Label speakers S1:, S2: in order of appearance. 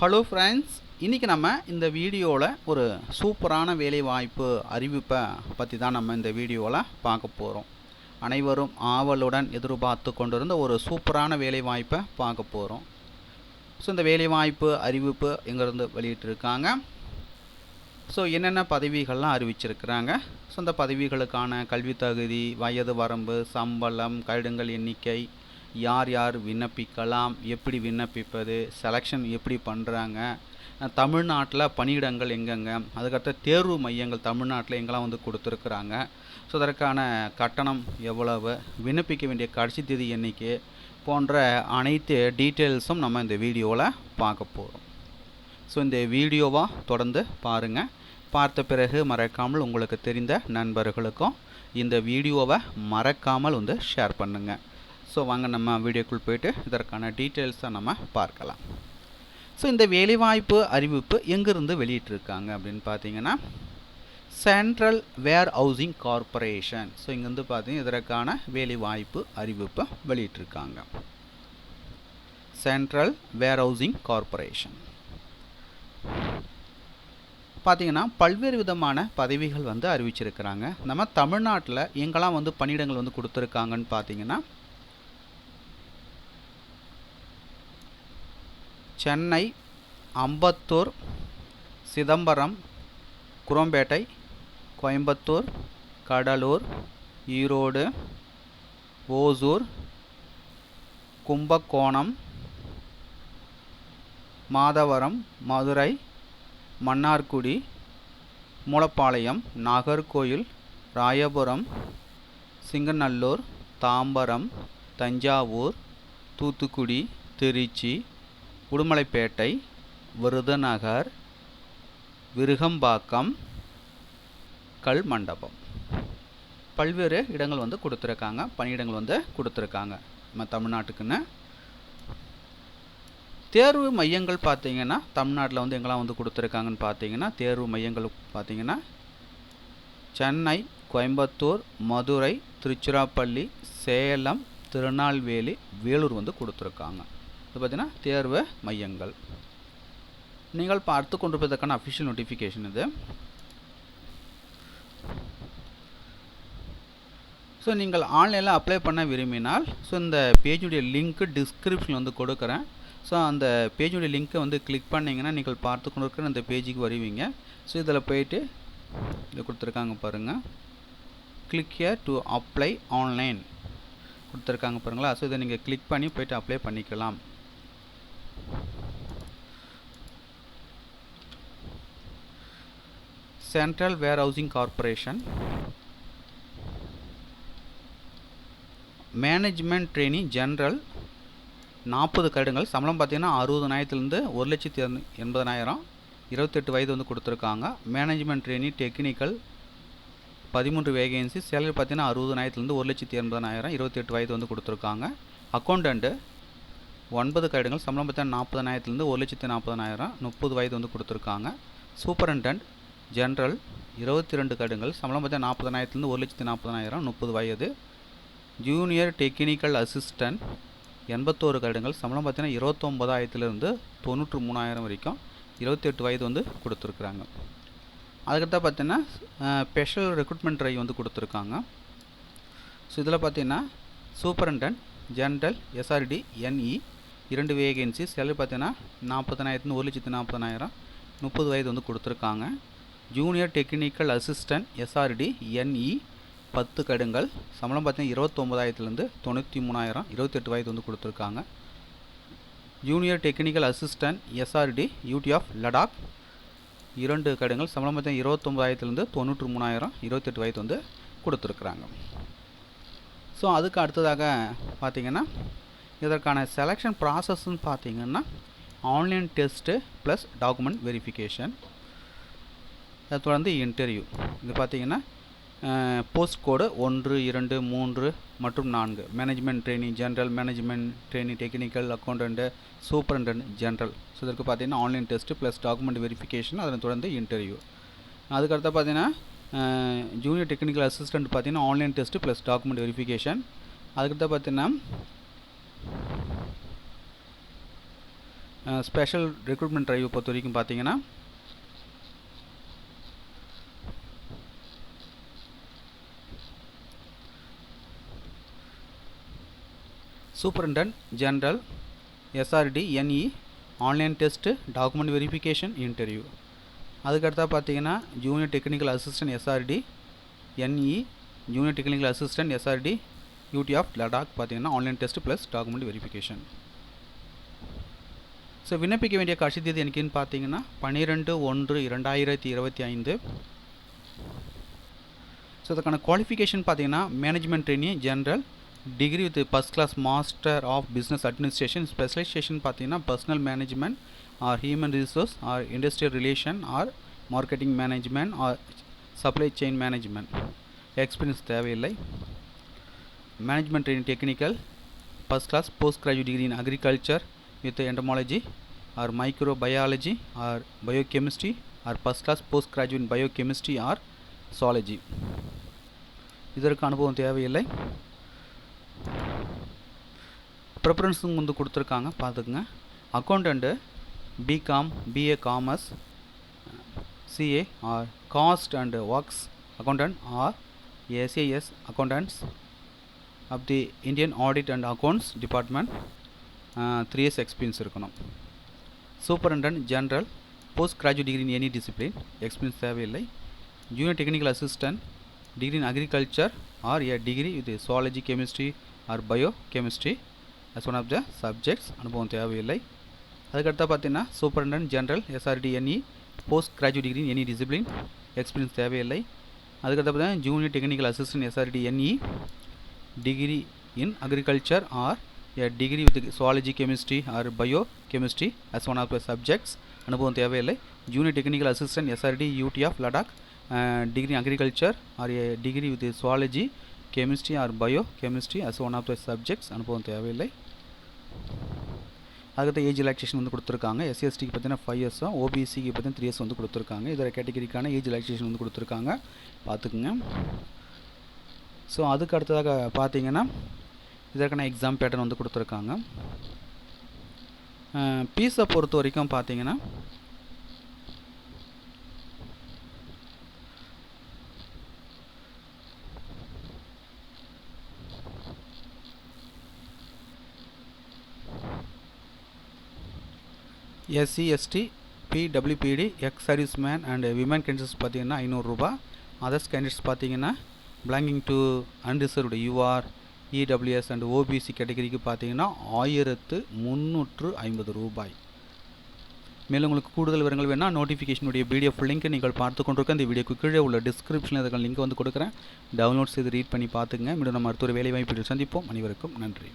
S1: Hello friends இன்றைக்கி நம்ம இந்த வீடியோவில் ஒரு சூப்பரான வேலைவாய்ப்பு அறிவிப்பை பற்றி தான் நம்ம இந்த வீடியோவில் பார்க்க போகிறோம் அனைவரும் ஆவலுடன் எதிர்பார்த்து கொண்டிருந்த ஒரு சூப்பரான வேலைவாய்ப்பை பார்க்க போகிறோம் ஸோ இந்த வேலைவாய்ப்பு அறிவிப்பு எங்கேருந்து வெளியிட்டிருக்காங்க? ஸோ என்னென்ன பதவிகள்லாம் அறிவிச்சிருக்கிறாங்க? ஸோ இந்த பதவிகளுக்கான கல்வி தகுதி வயது வரம்பு சம்பளம் கடிதங்கள் எண்ணிக்கை யார் யார் விண்ணப்பிக்கலாம் எப்படி விண்ணப்பிப்பது செலெக்ஷன் எப்படி பண்ணுறாங்க தமிழ்நாட்டில் பணியிடங்கள் எங்கெங்க அதுக்கடுத்த தேர்வு மையங்கள் தமிழ்நாட்டில் எங்கெல்லாம் வந்து கொடுத்துருக்குறாங்க. ஸோ அதற்கான கட்டணம் எவ்வளவு விண்ணப்பிக்க வேண்டிய கடைசி தேதி எண்ணிக்கை போன்ற அனைத்து டீட்டெயில்ஸும் நம்ம இந்த வீடியோவில் பார்க்க போகிறோம் ஸோ இந்த வீடியோவாக தொடர்ந்து பாருங்கள் பார்த்த பிறகு மறக்காமல் உங்களுக்கு தெரிந்த நண்பர்களுக்கும் இந்த வீடியோவை மறக்காமல் வந்து ஷேர் பண்ணுங்கள் ஸோ வாங்க நம்ம வீடியோக்குள் போயிட்டு இதற்கான டீட்டெயில்ஸை நம்ம பார்க்கலாம். ஸோ இந்த வேலைவாய்ப்பு அறிவிப்பு எங்கேருந்து வெளியிட்டிருக்காங்க அப்படின்னு பார்த்தீங்கன்னா central warehousing corporation so இங்கேருந்து பார்த்தீங்கன்னா இதற்கான வேலைவாய்ப்பு அறிவிப்பை வெளியிட்டிருக்காங்க. சென்ட்ரல் வேர் ஹவுசிங் கார்ப்பரேஷன் பார்த்தீங்கன்னா பல்வேறு விதமான பதவிகள் வந்து அறிவிச்சிருக்கிறாங்க. நம்ம தமிழ்நாட்டில் எங்கெல்லாம் வந்து பணியிடங்கள் வந்து கொடுத்துருக்காங்கன்னு பார்த்தீங்கன்னா சென்னை அம்பத்தூர் சிதம்பரம் குரோம்பேட்டை கோயம்புத்தூர் கடலூர் ஈரோடு ஓசூர் கும்பகோணம் மாதவரம் மதுரை மன்னார்குடி மூலப்பாளையம் நாகர்கோயில் ராயபுரம் சிங்கநல்லூர் தாம்பரம் தஞ்சாவூர் தூத்துக்குடி திருச்சி உடுமலைப்பேட்டை விருதுநகர் விருகம்பாக்கம் கல்மண்டபம். பல்வேறு இடங்கள் வந்து கொடுத்துருக்காங்க. பணியிடங்கள் வந்து கொடுத்துருக்காங்க. நம்ம தமிழ்நாட்டுக்குன்னு. தேர்வு மையங்கள் பார்த்தீங்கன்னா தமிழ்நாட்டில் வந்து எங்கெல்லாம் வந்து கொடுத்துருக்காங்கன்னு பார்த்தீங்கன்னா தேர்வு மையங்கள் பார்த்தீங்கன்னா சென்னை கோயம்புத்தூர் மதுரை திருச்சிராப்பள்ளி சேலம் திருநெல்வேலி வேலூர் வந்து கொடுத்துருக்காங்க. இது பார்த்தீங்கன்னா தேர்வு மையங்கள். நீங்கள் பார்த்து கொண்டிருப்பதற்கான அஃபிஷியல் நோட்டிஃபிகேஷன் இது. ஸோ நீங்கள் ஆன்லைனில் அப்ளை பண்ண விரும்பினால் ஸோ இந்த பேஜுடைய லிங்க்கு டிஸ்கிரிப்ஷனில் வந்து கொடுக்குறேன். ஸோ அந்த பேஜுடைய லிங்க்கை வந்து கிளிக் பண்ணிங்கன்னா நீங்கள் பார்த்து கொண்டு இருக்கிற அந்த பேஜுக்கு வருவீங்க. ஸோ இதில் போயிட்டு இது கொடுத்துருக்காங்க பாருங்கள் click here to apply online கொடுத்துருக்காங்க பாருங்களா? ஸோ இதை நீங்கள் கிளிக் பண்ணி போயிட்டு அப்ளை பண்ணிக்கலாம். Central warehousing corporation management trainee general நாற்பது கருடங்கள் சம்பளம் பார்த்தீங்கன்னா அறுபதனாயிரத்துலேருந்து ஒரு லட்சத்தி எண்பதனாயிரம். இருபத்தெட்டு வயது வந்து கொடுத்துருக்காங்க. மேனேஜ்மெண்ட் ட்ரெயினி டெக்னிக்கல் பதிமூன்று வேகன்சி சேலரி பார்த்தீங்கன்னா அறுபதனாயிரத்துலேருந்து ஒரு லட்சத்தி எண்பதனாயிரம். இருபத்தெட்டு வயது வந்து கொடுத்துருக்காங்க. அக்கௌண்டண்ட்டு ஒன்பது கைடுகள் சம்பளம் பார்த்தீங்கன்னா நாற்பதனாயிரத்துலேருந்து ஒரு லட்சத்தி நாற்பதனாயிரம் முப்பது வயது வந்து கொடுத்துருக்காங்க. சூப்பரண்டன்ட் ஜென்ரல் இருபத்தி ரெண்டு கைடுகள் சம்பளம் பார்த்தீங்கன்னா நாற்பதனாயிரத்துலேருந்து ஒரு லட்சத்தி நாற்பதனாயிரம் முப்பது வயது. ஜூனியர் டெக்னிக்கல் அசிஸ்டன்ட் எண்பத்தோரு கருடங்கள் சம்பளம் பார்த்தீங்கன்னா இருபத்தொம்பதாயிரத்துலேருந்து தொண்ணூற்று மூணாயிரம் வரைக்கும் இருபத்தெட்டு வயது வந்து கொடுத்துருக்குறாங்க. அதுக்கடுத்த பார்த்தீங்கன்னா ஸ்பெஷல் ரெக்ரூட்மெண்ட் ட்ரைவ் வந்து கொடுத்துருக்காங்க. ஸோ இதில் பார்த்தீங்கன்னா சூப்பரண்டன்ட் ஜென்ரல் எஸ்ஆர்டி என்இ இரண்டு வேகன்சி சேலரி பார்த்தீங்கன்னா நாற்பத்தனாயிரத்துலேருந்து ஒரு லட்சத்து நாற்பதனாயிரம் முப்பது வயது வந்து கொடுத்துருக்காங்க. Junior technical assistant SRT NE பத்து கடுங்கள். சம்பளம் பார்த்தீங்கன்னா இருபத்தொம்பதாயிரத்துலேருந்து தொண்ணூற்றி மூணாயிரம் இருபத்தெட்டு வயது வந்து கொடுத்துருக்காங்க. Junior technical assistant SRT UT of Ladakh இரண்டு கடுங்கள். சம்பளம் பார்த்தீங்கன்னா இருபத்தொம்பதாயிரத்துலேருந்து தொண்ணூற்று மூணாயிரம் இருபத்தெட்டு வயது வந்து கொடுத்துருக்குறாங்க. ஸோ அதுக்கு அடுத்ததாக பார்த்தீங்கன்னா இதற்கான செலெக்ஷன் ப்ராசஸ்ன்னு பார்த்தீங்கன்னா online test plus document verification அதை தொடர்ந்து இன்டர்வியூ இது பார்த்தீங்கன்னா போஸ்ட் கோடு ஒன்று இரண்டு மூன்று மற்றும் நான்கு. Management training general management training technical accountant superintendent general so இதற்கு பார்த்தீங்கன்னா online test plus document verification அதனை தொடர்ந்து இன்டர்வியூ அதுக்கடுத்து பார்த்தீங்கன்னா ஜூனியர் டெக்னிக்கல் அசிஸ்டண்ட் பார்த்தீங்கன்னா online test plus document verification அதுக்கடுத்து பார்த்தீங்கன்னா ஸ்பெஷல் ரெக்ரூட்மெண்ட் ட்ரைவை பொறுத்த வரைக்கும் பார்த்தீங்கன்னா superintendent general SRD NE online test document verification interview அதுக்கடுத்தா பார்த்தீங்கன்னா junior technical assistant SRT NE junior technical assistant SRT UT of Ladakh பார்த்தீங்கன்னா online test plus document verification so விண்ணப்பிக்க வேண்டிய கடைசி தேதி எனக்குன்னு பார்த்தீங்கன்னா பன்னிரெண்டு ஒன்று இரண்டாயிரத்தி இருபத்தி ஐந்து. ஸோ அதுக்கான குவாலிஃபிகேஷன் பார்த்தீங்கன்னா management training general degree with first class master of business administration specialisation பார்த்தீங்கன்னா personal management or human resource or industrial relation or marketing management or supply chain management experience தேவையில்லை. Management training technical first class post graduate degree in agriculture with entomology or microbiology or biochemistry or first class post graduate in biochemistry or zoology இதற்கு அனுபவம் தேவையில்லை. ப்ரிஃபரன்ஸும் வந்து கொடுத்துருக்காங்க பார்த்துக்குங்க. Account B Com BA commerce CA or cost and works accountant or SAS accountants of the Indian audit and accounts department three years experience இருக்கணும். Superintendent general post graduate degree in any discipline experience தேவையில்லை. Junior technical assistant degree in agriculture or a degree with zoology chemistry or biochemistry as one of the subjects அனுபவம் தேவையில்லை. அதுக்கடுத்தா பார்த்தீங்கன்னா superintendent general SRD NE post graduate degree in any discipline experience தேவையில்லை. அதுக்கடுத்து பார்த்தீங்கன்னா junior technical assistant SRD NE degree in agriculture or a degree with zoology chemistry or biochemistry as one of the subjects. அனுபவம் தேவையில்லை. Junior technical assistant SRD UT of Ladakh degree agriculture or a degree with zoology chemistry or biochemistry as one of the subjects அனுபவம் தேவையில்லை. அதுக்கடுத்து age relaxation வந்து கொடுத்துருக்காங்க. எஸ்சிஎஸ்டிக்கு பார்த்தீங்கன்னா five இயர்ஸும் ஓபிசிக்கு பார்த்தீங்கன்னா three years வந்து கொடுத்துருக்காங்க. இதர கேட்டகரிக்கான ஏஜ் ரிலாக்ஸேஷன் வந்து கொடுத்துருக்காங்க. பார்த்துக்குங்க. ஸோ அதுக்கு அடுத்ததாக பார்த்தீங்கன்னா இதற்கான எக்ஸாம் பேட்டர்ன் வந்து கொடுத்துருக்காங்க. பீஸை பொறுத்த வரைக்கும் பார்த்தீங்கன்னா SC ST PWBD ex service man and women candidates பார்த்தீங்கன்னா ஐநூறுரூபா அதர்ஸ் கேண்டிடேட்ஸ் பார்த்தீங்கன்னா belonging to unreserved UR EWS and OBC கேட்டகரிக்கு பார்த்தீங்கன்னா ஆயிரத்து முந்நூற்று ஐம்பது ரூபாய். மேலும் உங்களுக்கு கூடுதல் விவரங்கள் வேணால் நோட்டிஃபிகேஷனுடைய பிடிஎஃப் லிங்க்கை நீங்கள் பார்த்து கொண்டிருக்க இந்த வீடியோக்கு கீழே உள்ள டிஸ்கிரிப்ஷனில் இருக்கிற லிங்க் வந்து கொடுக்குறேன். டவுன்லோட் செய்து ரீட் பண்ணி பார்த்துங்க மீண்டும் நம்ம அடுத்த ஒரு வேலை சந்திப்போம். அனைவருக்கும் நன்றி.